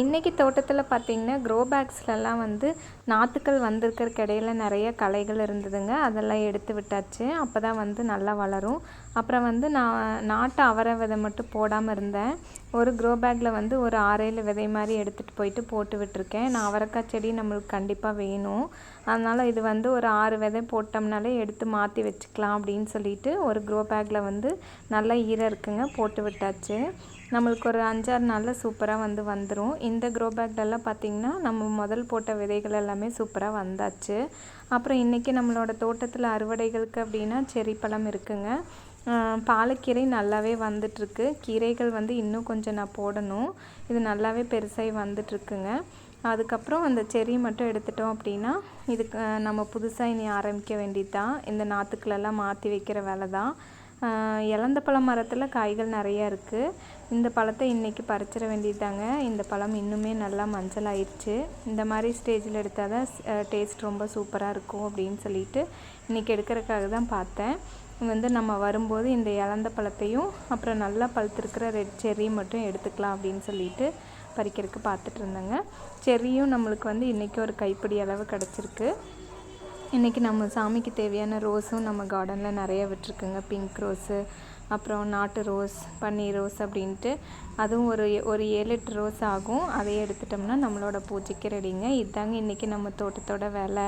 இன்றைக்கி தோட்டத்தில் பார்த்திங்கன்னா க்ரோ பேக்ஸ்லலாம் வந்து நாற்றுக்கள் வந்திருக்கறக்கு இடையில நிறைய களைகள் இருந்ததுங்க. அதெல்லாம் எடுத்து விட்டாச்சு. அப்போ தான் வந்து நல்லா வளரும். அப்புறம் வந்து நான் நாட்டு அவரை விதை மட்டும் போடாமல் இருந்தேன். ஒரு க்ரோ பேக்கில் வந்து ஒரு ஆறேழு விதை மாதிரி எடுத்துகிட்டு போயிட்டு போட்டு விட்டுருக்கேன். நான் அவரைக்காய் செடி நம்மளுக்கு கண்டிப்பாக வேணும். அதனால் இது வந்து ஒரு ஆறு விதை போட்டோம்னாலே எடுத்து மாற்றி வச்சுக்கலாம் அப்படின்னு சொல்லிட்டு ஒரு க்ரோ பேக்கில் வந்து நல்லா ஈரம் இருக்குங்க போட்டு விட்டாச்சு. நம்மளுக்கு ஒரு அஞ்சாறு நாளில் சூப்பராக வந்து வந்துடும் இந்த க்ரோ பேக்லலாம் பார்த்திங்கன்னா நம்ம முதல் போட்ட விதைகள் எல்லாமே சூப்பராக வந்தாச்சு. அப்புறம் இன்றைக்கி நம்மளோட தோட்டத்தில் அறுவடைகளுக்கு அப்படின்னா செரி பழம் இருக்குங்க. பாலக்கீரை நல்லாவே வந்துட்டுருக்கு. கீரைகள் வந்து இன்னும் கொஞ்சம் நான் போடணும். இது நல்லாவே பெருசாகி வந்துட்டுருக்குங்க. அதுக்கப்புறம் அந்த செரி மட்டும் எடுத்துட்டோம் அப்படின்னா இதுக்கு நம்ம புதுசாக இனி ஆரம்பிக்க வேண்டியது தான் இந்த நாற்றுக்களெல்லாம் மாற்றி வைக்கிற வேலை தான் இலந்த பழம் மரத்தில் காய்கள் நிறையா இருக்குது இந்த பழத்தை இன்றைக்கி பறிச்சிட வேண்டியதாங்க இந்த பழம் இன்னுமே நல்லா மஞ்சள் ஆயிடுச்சு இந்த மாதிரி ஸ்டேஜில் எடுத்தால் தான் டேஸ்ட் ரொம்ப சூப்பராக இருக்கும் அப்படின்னு சொல்லிட்டு இன்றைக்கி எடுக்கிறதுக்காக தான் பார்த்தேன். வந்து நம்ம வரும்போது இந்த இழந்த பழத்தையும் அப்புறம் நல்லா பழுத்திருக்கிற ரெட் செர்ரி மட்டும் எடுத்துக்கலாம் அப்படின்னு சொல்லிட்டு பறிக்கிறதுக்கு பார்த்துட்டு இருந்தேங்க. செர்ரியும் நம்மளுக்கு வந்து இன்றைக்கி ஒரு கைப்பிடி அளவு கிடச்சிருக்கு. இன்றைக்கி நம்ம சாமிக்கு தேவையான ரோஸும் நம்ம கார்டனில் நிறைய விட்டுருக்குங்க. பிங்க் ரோஸு அப்புறம் நாட்டு ரோஸ் பன்னீர் ரோஸ் அப்படின்ட்டு. அதுவும் ஒரு ஒரு ஏழு எட்டு ரோஸ் ஆகும். அதையே எடுத்துட்டோம்னா நம்மளோட பூஜைக்கு ரெடிங்க இதுதாங்க இன்றைக்கி நம்ம தோட்டத்தோட வேலை.